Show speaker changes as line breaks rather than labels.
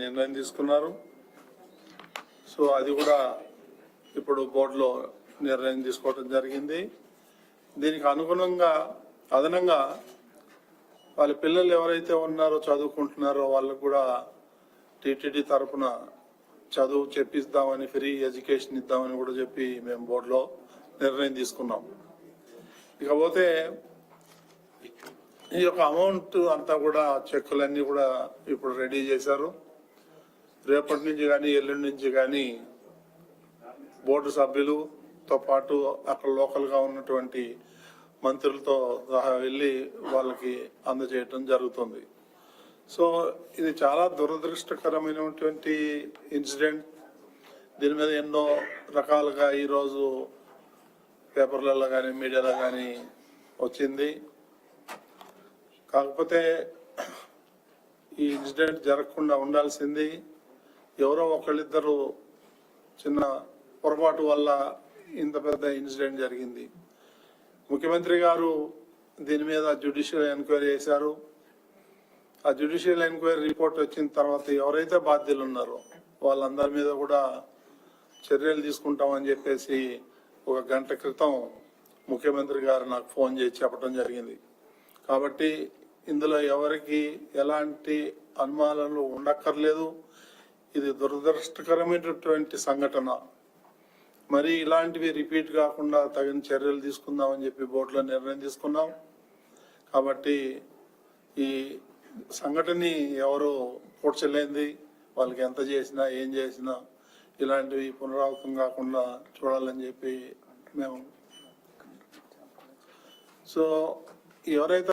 నిర్ణయం తీసుకున్నారు. సో అది కూడా ఇప్పుడు బోర్డులో నిర్ణయం తీసుకోవడం జరిగింది. దీనికి అనుగుణంగా అదనంగా వాళ్ళ పిల్లలు ఎవరైతే ఉన్నారో చదువుకుంటున్నారో వాళ్ళకు కూడా టీటీడీ తరఫున చదువు చెప్పిస్తామని ఫ్రీ ఎడ్యుకేషన్ ఇద్దామని కూడా చెప్పి మేము బోర్డులో నిర్ణయం తీసుకున్నాం. ఇకపోతే ఈ యొక్క అమౌంట్ అంతా కూడా చెక్కులన్నీ కూడా ఇప్పుడు రెడీ చేశారు. రేపటి నుంచి కానీ ఎల్లుండి నుంచి కానీ బోర్డు సభ్యులుతో పాటు అక్కడ లోకల్గా ఉన్నటువంటి మంత్రులతో సహా వెళ్ళి వాళ్ళకి అందజేయటం జరుగుతుంది. సో ఇది చాలా దురదృష్టకరమైనటువంటి ఇన్సిడెంట్. దీని మీద ఎన్నో రకాలుగా ఈరోజు పేపర్లలో కానీ మీడియాలో కానీ వచ్చింది. కాకపోతే ఈ ఇన్సిడెంట్ జరగకుండా ఉండాల్సింది ఎవరో ఒకళ్ళిద్దరు చిన్న పొరపాటు వల్ల ఇంత పెద్ద ఇన్సిడెంట్ జరిగింది. ముఖ్యమంత్రి గారు దీని మీద జ్యుడిషియల్ ఎంక్వైరీ చేశారు. ఆ జ్యుడిషియల్ ఎంక్వైరీ రిపోర్ట్ వచ్చిన తర్వాత ఎవరైతే బాధ్యులు ఉన్నారో వాళ్ళందరి మీద కూడా చర్యలు తీసుకుంటామని చెప్పేసి ఒక గంట క్రితం ముఖ్యమంత్రి గారు నాకు ఫోన్ చేసి చెప్పడం జరిగింది. కాబట్టి ఇందులో ఎవరికి ఎలాంటి అనుమానాలు ఉండక్కర్లేదు. ఇది దురదృష్టకరమైనటువంటి సంఘటన. మరి ఇలాంటివి రిపీట్ కాకుండా తగిన చర్యలు తీసుకుందామని చెప్పి బోర్డులో నిర్ణయం తీసుకున్నాం. కాబట్టి ఈ సంఘటనని ఎవరు పూడ్చలేంది వాళ్ళకి ఎంత చేసినా ఏం చేసినా ఇలాంటివి పునరావృతం కాకుండా చూడాలని చెప్పి మేము. సో ఎవరైతే